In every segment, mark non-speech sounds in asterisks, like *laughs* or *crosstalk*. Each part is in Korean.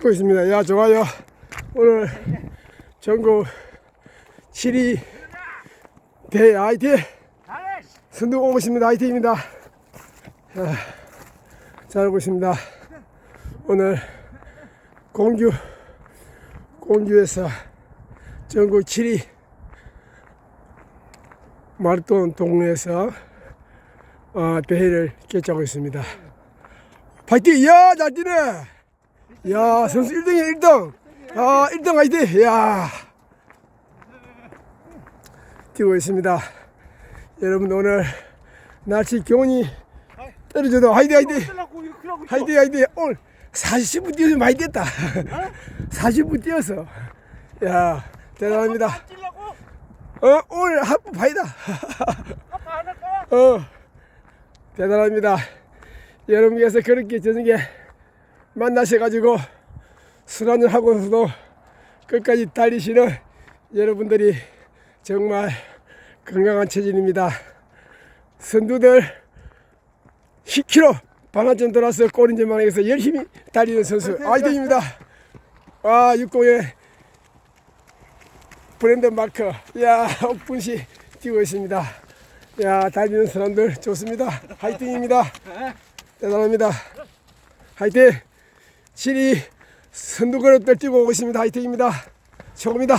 찍고 있습니다. 야, 좋아요. 오늘 전국 7위 대 IT 선두 오고 있습니다. IT입니다. 아, 잘하고 있습니다. 오늘 공주, 공주에서 전국 7위 마라톤 동호회에서 어, 대회를 개최하고 있습니다. 파이팅! 야, 잘 뛰네! 야, 선수 1등이야, 1등! 아, 1등 화이팅! 야 뛰고 있습니다. 여러분, 오늘 날씨 기온이 떨어져도 화이팅, 화이팅! 화이팅, 화이팅! 오늘 40분 뛰어서 많이 뛰었다. *laughs* 40분 뛰었어. 야, 대단합니다. 어, 오늘 하프 파이다. *laughs* 어, 대단합니다. 여러분께서 그렇게 저녁에 만나셔가지고 술 한잔 하고서도 끝까지 달리시는 여러분들이 정말 건강한 체질입니다. 선두들 10km 반환점 돌아서 꼬린점망에서 열심히 달리는 선수 아이등입니다. 아, 60의 브랜드 마크. 야, 옥분시 뛰고 있습니다. 야, 달리는 사람들 좋습니다. 화이팅입니다. 대단합니다. 화이팅! 7위 선두그룹들 뛰고 오고 있습니다. 화이팅입니다. 최고입니다.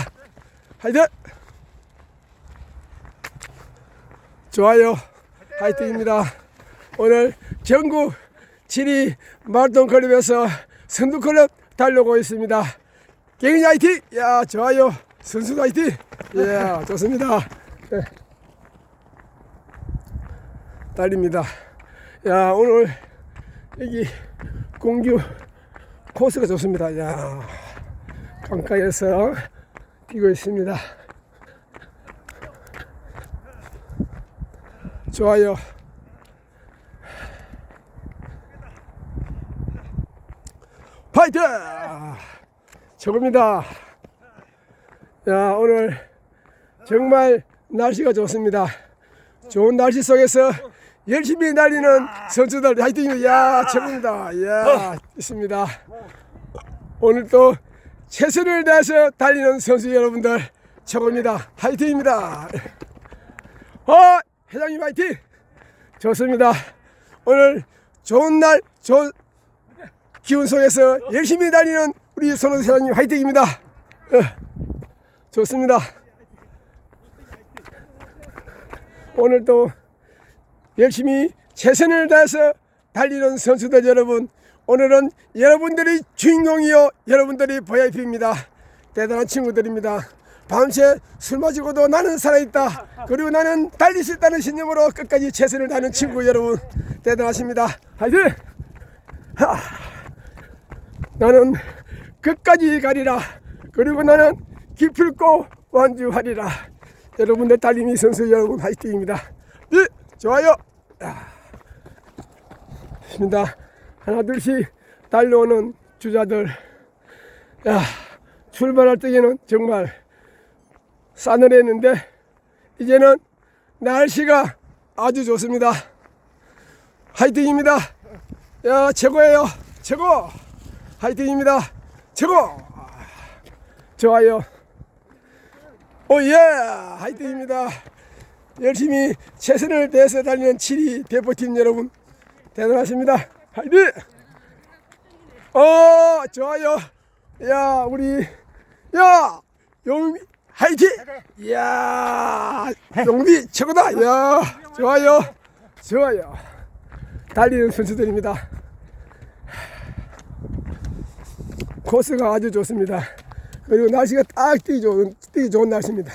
화이팅! 좋아요. 화이팅입니다. 오늘 전국 7위 마라톤 클럽에서 선두 클럽 달려오고 있습니다. 개인 화이팅! 야, 좋아요. 선수 화이팅! 예, 좋습니다. 네. 달립니다. 야, 오늘 여기 공주 코스가 좋습니다. 야, 강가에서 뛰고 있습니다. 좋아요. 파이팅! 최고입니다. 야, 오늘 정말 날씨가 좋습니다. 좋은 날씨 속에서 열심히 달리는 선수들 화이팅! 야, 최고입니다. 야, 있습니다. 오늘 또 최선을 다해서 달리는 선수 여러분들 최고입니다. 화이팅입니다. 어, 회장님 화이팅! 좋습니다. 오늘 좋은 날, 좋은 기운 속에서 열심히 달리는 우리 손호 회장님 화이팅입니다. 어, 좋습니다. 오늘도 열심히 최선을 다해서 달리는 선수들 여러분 오늘은 여러분들이 주인공이요. 여러분들이 VIP입니다. 대단한 친구들입니다. 밤새 술 마시고도 나는 살아있다. 그리고 나는 달릴 수 있다는 신념으로 끝까지 최선을 다하는 친구 여러분 대단하십니다. 화이팅! 하. 나는 끝까지 가리라. 그리고 나는 기필코 완주하리라. 여러분들 달리기 선수 여러분 화이팅입니다. 네, 좋아요. 야, 좋습니다. 하나 둘씩 달려오는 주자들. 야, 출발할 때에는 정말 싸늘했는데 이제는 날씨가 아주 좋습니다. 화이팅입니다. 야, 최고예요. 최고. 화이팅입니다. 최고. 좋아요. 오 예 화이팅입니다 열심히 최선을 다해서 달리는 7위 대표팀 여러분 대단하십니다. 화이팅! 어 좋아요. 야 우리 야 용비 화이팅! 이야 용비 최고다. 야 좋아요. 좋아요. 달리는 선수들입니다. 코스가 아주 좋습니다. 그리고 날씨가 딱 뛰기 좋은, 뛰기 좋은 날씨입니다.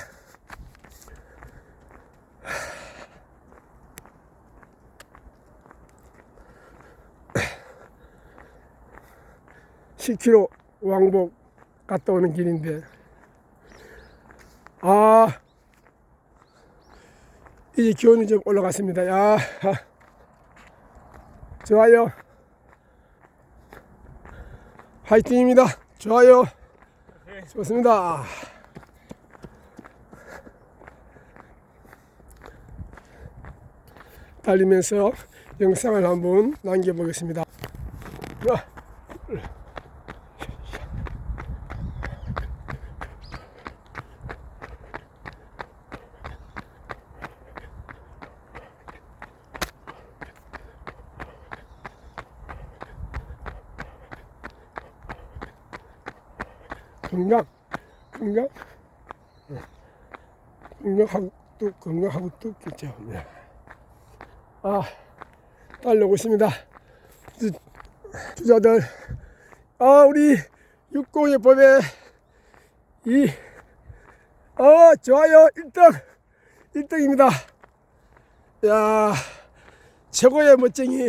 (10km) 왕복 갔다 오는 길인데. 아 이제 기온이 좀 올라갔습니다. 야 좋아요. 화이팅입니다. 좋아요. 좋습니다. 달리면서 영상을 한번 남겨보겠습니다. 건강, 건강, 네. 건강하고 또 건강하고 또 있겠죠. 네. 아, 달려오고 있습니다. 주, 주자들, 아, 우리 육공의 법에 이, 아, 좋아요, 1등, 1등입니다. 야, 최고의 멋쟁이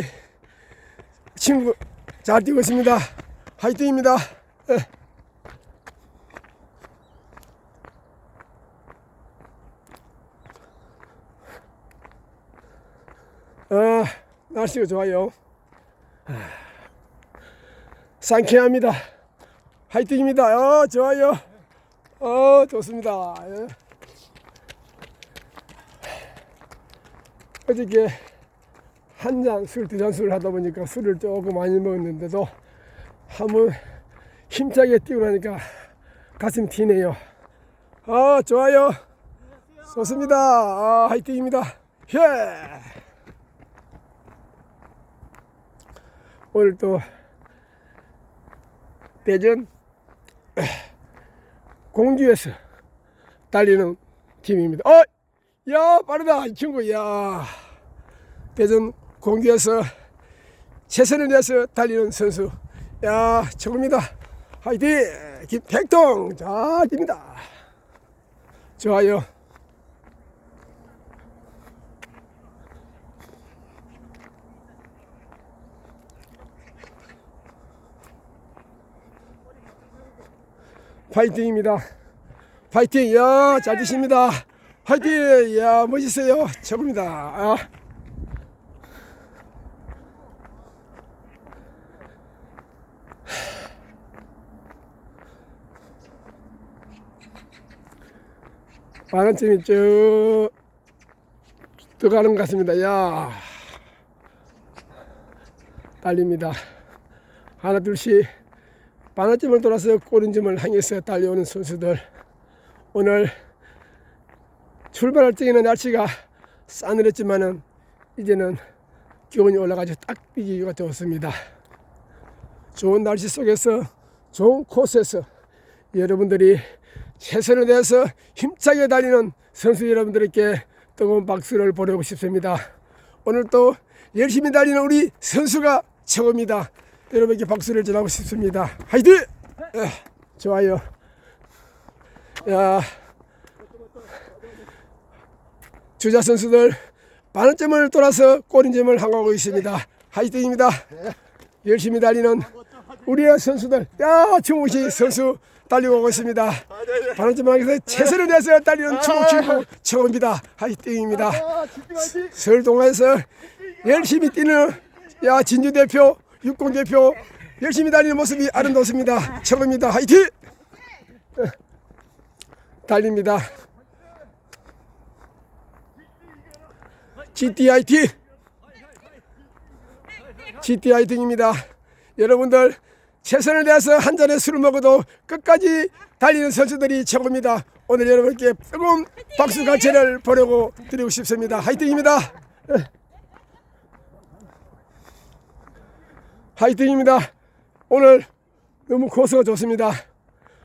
친구 잘 뛰고 있습니다. 화이팅입니다. 예. 아, 날씨가 좋아요. 아, 상쾌합니다. 화이팅입니다. 어, 좋아요. 어, 좋습니다. 예. 어저께 한 잔 술, 술을 하다 보니까 술을 조금 많이 먹었는데도 한번 힘차게 뛰고 나니까 가슴이 튀네요. 아, 좋아요. 좋습니다. 아, 화이팅입니다. 예. 오늘 또 대전 *clears throat* 공주에서 달리는 팀입니다. 어, 야 빠르다 이 친구. 야 대전 공주에서 최선을 다해서 달리는 선수. 야 최고입니다. 화이팅 김택동 잘 뜁니다. 좋아요. 파이팅입니다. 파이팅! 야, 잘 드십니다. 파이팅! 야, 멋있어요. 최고입니다. 아. 만원쯤이 쭉 들어가는 것 같습니다. 야, 달립니다. 하나, 둘씩 반환점을 돌아서 꼬린점을 향해서 달려오는 선수들 오늘 출발할 때에는 날씨가 싸늘했지만은 이제는 기온이 올라가서 딱 뛰기가 되었습니다. 좋은 날씨 속에서 좋은 코스에서 여러분들이 최선을 다해서 힘차게 달리는 선수 여러분들께 뜨거운 박수를 보내고 싶습니다. 오늘 또 열심히 달리는 우리 선수가 최고입니다. 여러분께 박수를 전하고 싶습니다. 예, 좋아요. 야, 주자 선수들 반원점을 돌아서 꼬린점을 향하고 있습니다. 화이팅입니다. 열심히 달리는 우리의 선수들, 야, 정우시 선수 달리고 오고 있습니다. 반원점 향해서 최선을 다해서 달리는 친구 최고입니다. 화이팅입니다. 서울동화에서 열심히 뛰는 야 진주 대표 육공 대표 열심히 달리는 모습이 아름답습니다. 최고입니다. 화이팅! 달립니다. GTIT GTIT입니다. 여러분들 최선을 다해서 한 잔의 술을 먹어도 끝까지 달리는 선수들이 최고입니다. 오늘 여러분께 뜨거운 박수 가채를 보내고 드리고 싶습니다. 화이팅입니다. 화이팅입니다. 오늘 너무 코스가 좋습니다.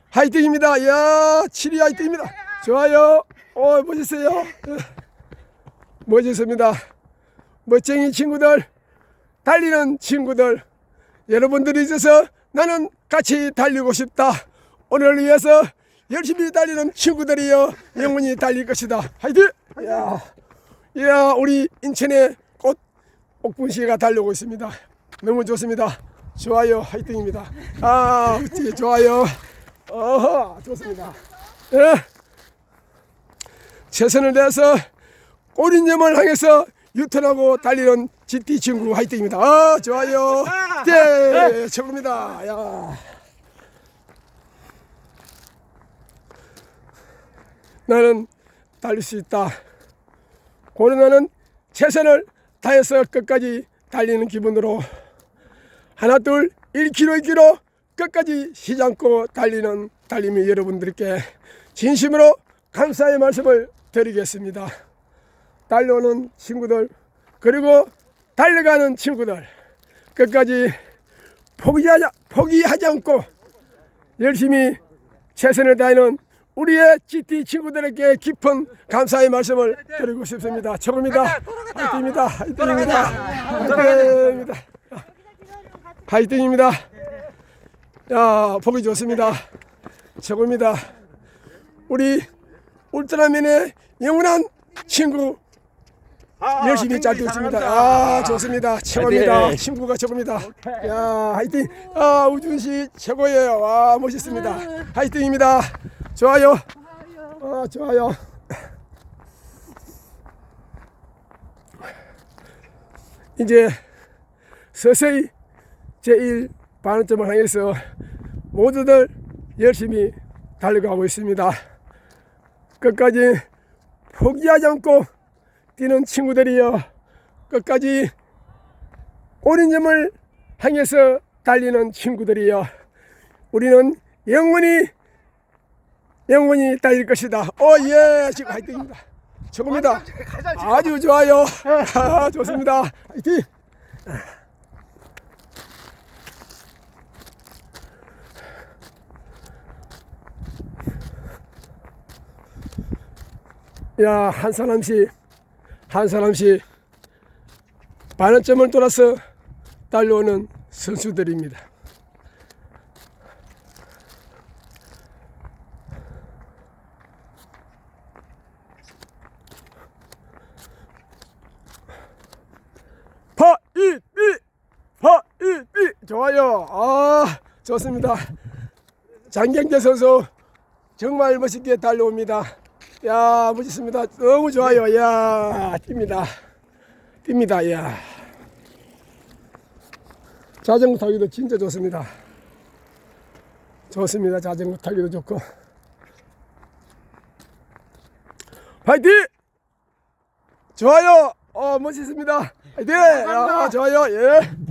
화이팅입니다. 이야, 7위 화이팅입니다. 좋아요. 어, 멋있어요. 예. 멋있습니다. 멋쟁이 친구들, 달리는 친구들, 여러분들이 있어서 나는 같이 달리고 싶다. 오늘 위해서 열심히 달리는 친구들이여 영원히 달릴 것이다. 화이팅! 이야, 이야, 우리 인천의 꽃 옥분시가 달려오고 있습니다. 너무 좋습니다. 좋아요, 화이팅입니다. 아, 어떻게 좋아요. 어, 좋습니다. 예. 최선을 다해서 꼬린점을 향해서 유턴하고 달리는 GT 친구 화이팅입니다. 아, 좋아요. 네, 최고입니다. 야. 나는 달릴 수 있다. 고른나는 최선을 다해서 끝까지 달리는 기분으로 하나 둘 1km 1km 끝까지 쉬지 않고 달리는 달림이 여러분들께 진심으로 감사의 말씀을 드리겠습니다. 달려오는 친구들 그리고 달려가는 친구들 끝까지 포기하지, 포기하지 않고 열심히 최선을 다하는 우리의 GT 친구들에게 깊은 감사의 말씀을 드리고 싶습니다. 최고입니다. 화이팅입니다. 화이팅입니다. 화이팅입니다. 화이팅입니다. 야, 보기 좋습니다. 최고입니다. 우리 울트라맨의 영원한 친구 열심히 잘 뛰었습니다. 아, 좋습니다. 최고입니다. 친구가 최고입니다. 야, 화이팅. 아, 우준 씨 최고예요. 와, 멋있습니다. 화이팅입니다. 좋아요. 아, 좋아요. 이제 서서히 제1 반환점을 향해서 모두들 열심히 달려가고 있습니다. 끝까지 포기하지 않고 뛰는 친구들이여 끝까지 오른점을 향해서 달리는 친구들이여 우리는 영원히 영원히 달릴 것이다. 오예 지금 화이팅입니다. 최고입니다. 아주 좋아요. 아, 좋습니다. 화이팅. 야, 한 사람씩, 한 사람씩 반환점을 돌아서 달려오는 선수들입니다. 파이비! 파이비! 좋아요. 아, 좋습니다. 장경재 선수 정말 멋있게 달려옵니다. 야, 멋있습니다. 너무 좋아요. 야, 뜁니다. 뜁니다. 야. 자전거 타기도 진짜 좋습니다. 좋습니다. 자전거 타기도 좋고. 파이팅! 좋아요. 어, 멋있습니다. 파이팅! 아, 좋아요. 예.